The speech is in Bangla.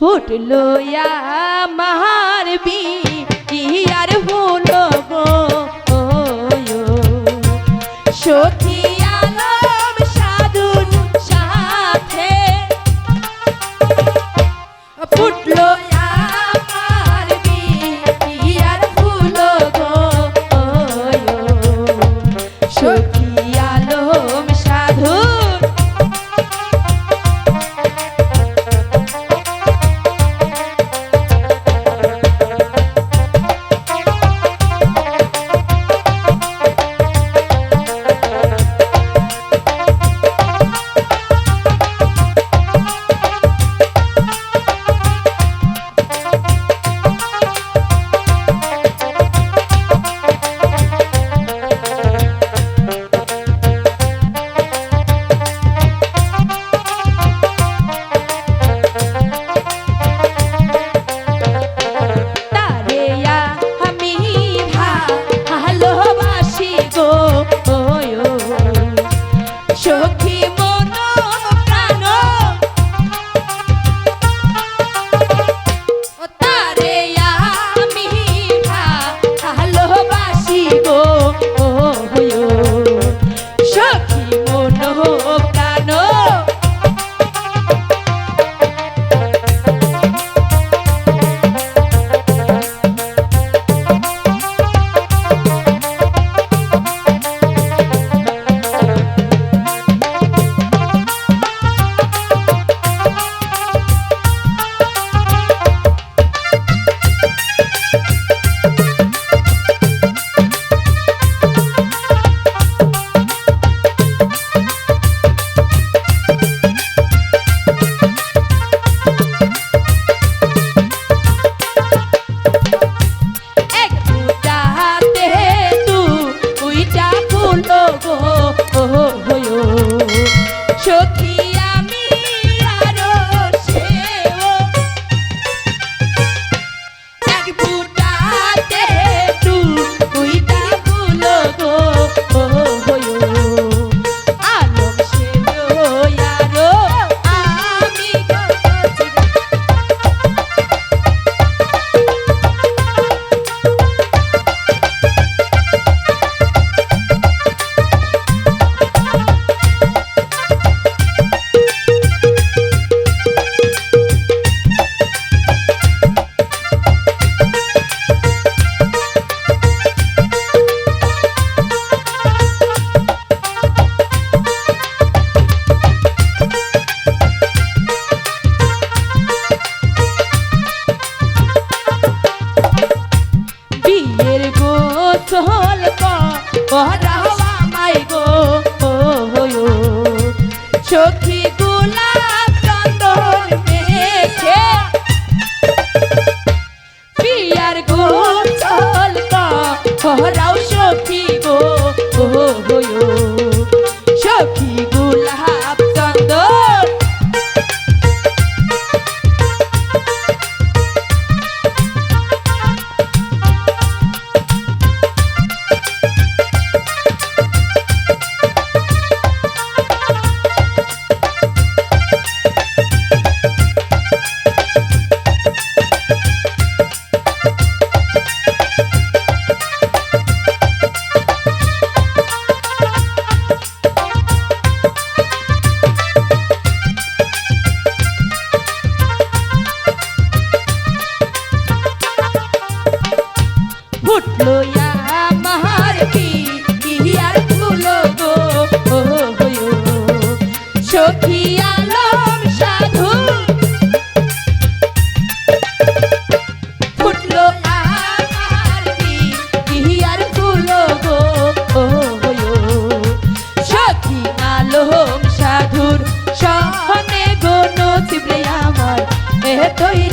ফুটলো আমার বি আর হলো গো সখী সখী গোসল করাওয়া মাই গো সখী গোলাপ চন্দন মেখে। বিয়ার গোসল করাও সখী গো সখী ফুটলো আমার সাধু। আমার আর ফুলো গো সখী আলম এতই